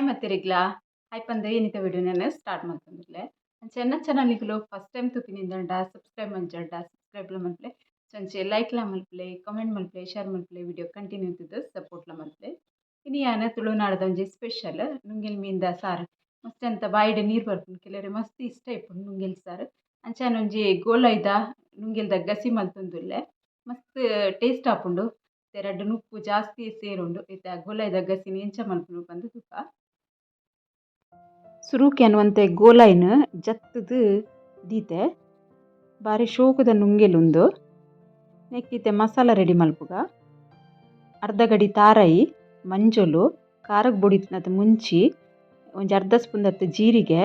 Hi ಮತ್ತಿರಿಗ್ಲಾ hi ಪಂದೆ video ವಿಡಿಯೋನ ಸ್ಟಾರ್ಟ್ ಮಾಡ್ತಂದಿರ್ಲೆ ಚೆನ್ನ ಚಾನಲ್ಗಳು ಫಸ್ಟ್ ಟೈಮ್ ತುಪ್ಪಿನಿಂದಂಡ ಸಬ್ಸ್ಕ್ರೈಬ್ ಮಂಜಂಡ ಸಬ್ಸ್ಕ್ರೈಬ್ಲ ಮಲ್ಪಲೆ ಚಂಚೆ ಲೈಕ್ಲ ಮಲ್ಪಲೆ. ಕಮೆಂಟ್ ಮಲ್ಪಲೆ ಶೇರ್ ಮಲ್ಪಲೆ ವಿಡಿಯೋ ಕಂಟಿನ್ಯೂ ಇದ್ದಿದ್ದು ಸಪೋರ್ಟ್ಲ ಮಲ್ಪಲೆ. ಇನ್ನು ಯಾನ ತುಳುನಾಡದ ಒಂಜಿ ಸ್ಪೆಷಲ್ ನುಂಗೆಲ್ ಮೀನ್ದ ಸಾರ್. ಮಸ್ತ್ ಅಂತ ಬಾಯಿಡೆ ನೀರು ಬರ್ಪುಂಡು ಕೆಲವರೆ ಮಸ್ತ್ ಇಷ್ಟ ಇಪ್ಪುಂಡು ನುಂಗೆಲ್ ಸಾರು. ಅಂಚಾನ ಒಂಜಿ ಗೋಲೈದ ನುಂಗೆಲ್ದ ಗಸಿ ಮಲ್ತಂದುಲ್ಲೆ ಮಸ್ತ್ ಟೇಸ್ಟ್ ಆಪುಂಡು. ತೆರಡು ಉಪ್ಪು ಜಾಸ್ತಿ ಸೇರುಂಡು. ಇತ್ತ ಗೋಲೈದ ಗಸಿನ ಎಂಚ ಮಲ್ಪುನು ಪಂದ್ ತುಪ್ಪ. ಸುರುಕಿ ಅನ್ನುವಂತೆ ಗೋಲೈನ್ ಜತ್ತದು ದೀತೆ. ಬಾರಿ ಶೋಕದ ನುಂಗೆಲುಂದು. ನೆಕ್ಕಿತೆ ಮಸಾಲ ರೆಡಿ ಮಲ್ಪುಗ. ಅರ್ಧ ಗಡಿ ತಾರಾಯಿ ಮಂಜೊಲು ಖಾರಕ್ಕೆ ಬುಡಿತ್ನದ ಮುಂಚಿ, ಒಂಜಿ ಅರ್ಧ ಸ್ಪೂನ್ ದತ್ತು ಜೀರಿಗೆ,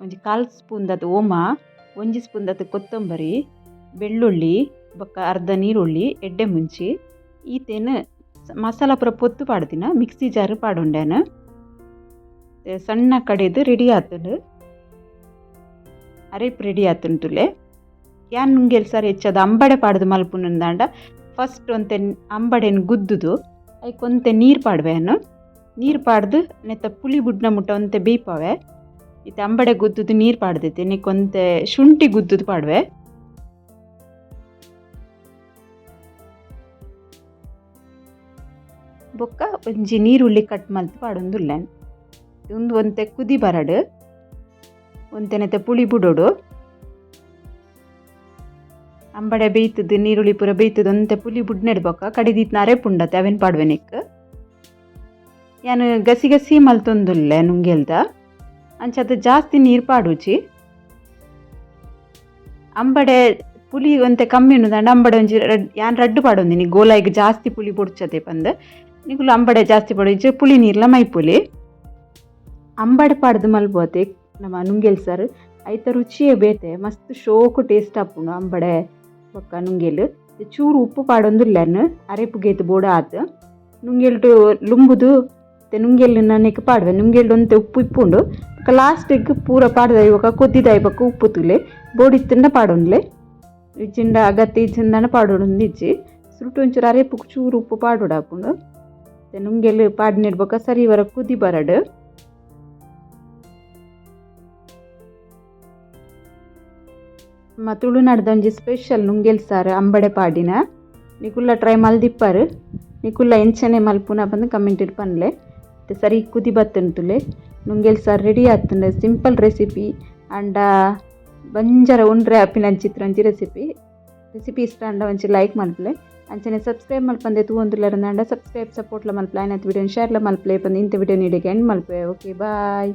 ಒಂಜಿ ಕಾಲು ಸ್ಪೂನ್ ದತ್ತು ಓಮ, ಒಂಜಿ ಸ್ಪೂನ್ ದತ್ತು ಕೊತ್ತಂಬರಿ, ಬೆಳ್ಳುಳ್ಳಿ, ಬೊಕ್ಕ ಅರ್ಧ ನೀರುಳ್ಳಿ, ಎಡ್ಡೆ ಮುಂಚಿ. ಈತೇನು ಮಸಾಲ ಪೂರ ಪೊತ್ತು ಪಾಡ್ದಿನ ಮಿಕ್ಸಿ ಜಾರ್ ಪಾಡುಂಡೇನು ಸಣ್ಣ ಕಡೆದು ರೆಡಿ ಆತುಂಡು ಅರೆಪ್ ರೆಡಿ ಆತುಂಟುಲೆ ಯಾನ್ ನುಂಗೆಲ್ ಸರ್ ಹೆಚ್ಚದ ಅಂಬಡೆ ಪಾಡ್ದು ಮಲ್ಪುನಂದಾಂಡ ಫಸ್ಟ್ ಒಂತೆ ಅಂಬಡೆನ್ ಗುದ್ದುದು. ಒಂತೆ ನೀರು ಪಾಡ್ವೆನು ನೀರು ಪಾಡ್ದು ನೆತ್ತ ಪುಳಿ ಬುಡ್ನ ಮುಟ್ಟ ಒಂತೆ ಬೀಪಾವೆ. ಇತ್ತೆ ಅಂಬಡೆ ಗುದ್ದುದು ನೀರು ಪಾಡ್ದೈತೆ. ನೆಕ್ ಒಂತೆ ಶುಂಠಿ ಗುದ್ದುದು ಪಾಡ್ವೆ. ಬೊಕ್ಕ ಒಂಜಿ ನೀರುಳ್ಳಿ ಕಟ್ ಮಲ್ತ್ ಪಾಡೊಂದುಲ್ಲೆನ್. ಉಂದು ಒಂತೆ ಕುದಿ ಬರಡು ಒಂತೆನತೆ ಪುಳಿ ಬುಡೋಡು. ಅಂಬಡೆ ಬೇಯ್ತದ, ನೀರುಳ್ಳಿ ಪೂರ ಬೇಯ್ತದ, ಒಂತೆ ಪುಳಿ ಬುಡ್ನೆಡ್ ಬೊಕ್ಕ ಕಡಿದಿತ್ತು ನಾರೇ ಪುಂಡತೆ ಅವೆನ್ ಪಾಡ್ವೆನಿಕ್. ಯಾನು ಗಸಿ ಗಸಿ ಮಲ್ತೊಂದುಲ್ಲೆ ನುಂಗೆಲ್ದ, ಅಂಚದ ಜಾಸ್ತಿ ನೀರು ಪಾಡುಚಿ. ಅಂಬಡೆ ಪುಲಿ ಒಂತೆ ಕಮ್ಮಿ ಉಂಡು ಅಂಬಡೆ ಒಂಜಿ ರಡ್, ಯಾನ್ ರಡ್ಡು ಪಾಡೊಂದಿನಿ, ಗೋಲಾಯಿಗ್ ಜಾಸ್ತಿ ಪುಲಿ ಬುಡ್ಚದೆ ಪಂದ್. ನಿಗುಲು ಅಂಬಡೆ ಜಾಸ್ತಿ ಪಡೋಜಿ ಪುಳಿ ನೀರ್ಲ ಮೈ ಪುಲಿ ಅಂಬಡೆ ಪಾಡ್ದು ಮಲ್ಬೋತೆ ನಮ್ಮ ನುಂಗೆಲ್ ಸರ್. ಐತ ರುಚಿಯೇ ಬೇತೆ, ಮಸ್ತ್ ಶೋಕು ಟೇಸ್ಟ್ ಆಪುಂಡು ಅಂಬಡೆ ಬೊಕ್ಕ ನುಂಗೆಲ್. ಚೂರು ಉಪ್ಪು ಪಾಡೊಂದುಲ್ಲೆನ್ ಅರೆಪುಗೇತ್ ಬೋಡ ಆತ. ನುಂಗೆಲ್ಡು ಲುಂಬುದು ತೆ ನುಂಗೆಲ್ನ ನೆಕ್ ಪಾಡ್ವೆ. ನುಂಗೆಲ್ಡು ಒಂತೆ ಉಪ್ಪು ಇಪ್ಪುಂಡು. ಲಾಸ್ಟಿಗ್ ಪೂರ ಪಾಡ್ದ ಇವಾಗ ಕೊದ್ದಿದ ಇವಾಗ ಉಪ್ಪು ತುಲೆ. ಬೋಡಿತ್ತಿಂಡ ಪಾಡೊಂಡ್ಲೆ ಇಚ್ಚಿಂಡ ಅಗತ್ಯ ಇಚ್ಚಿಂದನ ಪಾಡೊಂದು ಇಜ್ಜಿ ಸುರುಟು ಒಂಚೂರು ಅರೆಪು ಚೂರು ಉಪ್ಪು ಪಾಡೋಡು ನುಂಗೇಲ್ ನುಂಗೆಲ್ ಪಾಡ್ನಿಡ್ಬೇಕ ಸರಿ ವರ ಕುದಿ ಬರಡು. ನಮ್ಮ ತುಳುನಾಡ್ದಂಜಿ ಸ್ಪೆಷಲ್ ನುಂಗೆಲ್ ಸಾರು ಅಂಬಡೆ ಪಾಡಿನ. ನಿಕುಲ್ಲ ಟ್ರೈ ಮಲ್ದಿಪ್ಪಾರು. ನಿಕುಲ್ಲ ಎಂಚನೆ ಮಲ್ಪುನ ಬಂದು ಕಮೆಂಟ್ ಪನ್ಲೆ. ಸರಿ ಕುದಿ ಬತ್ತುಂಟುಲೆ ನುಂಗೆಲ್ ಸಾರು ರೆಡಿ ಆತುಂಡು ಸಿಂಪಲ್ ರೆಸಿಪಿ ಆಂಡ ಬಂಜರ ಉಂಡ್ರೆ ಅಪ್ಪಿನಂಚಿತ್ರ ಒಂಜಿ ರೆಸಿಪಿ ರೆಸಿಪಿ ಇಷ್ಟ ಅಂಡ ಒಂಚಿ ಲೈಕ್ ಮಲ್ಪಲೆ. ಅಂಚನೆ ಸಬ್ಸ್ಕ್ರೈಬ್ ಮಲ್ಪಂದೆ ತೂವೊಂದುಲ್ಲರಂದಾಂಡ ಸಬ್ಸ್ಕ್ರೈಬ್ ಸಪೋರ್ಟ್ಲ ಮಲ್ಪಲೆ. ಆಯ್ನತ್ ವಿಡಿಯೋನ ಶೇರ್ಲ ಮಲ್ಪಲೆ. ಬಂದು ಇಂಥ ವಿಡಿಯೋ ನೀಡಿಗೆ ಎಂಡ್ ಮಲ್ಪೆ ಓಕೆ ಬಾಯ್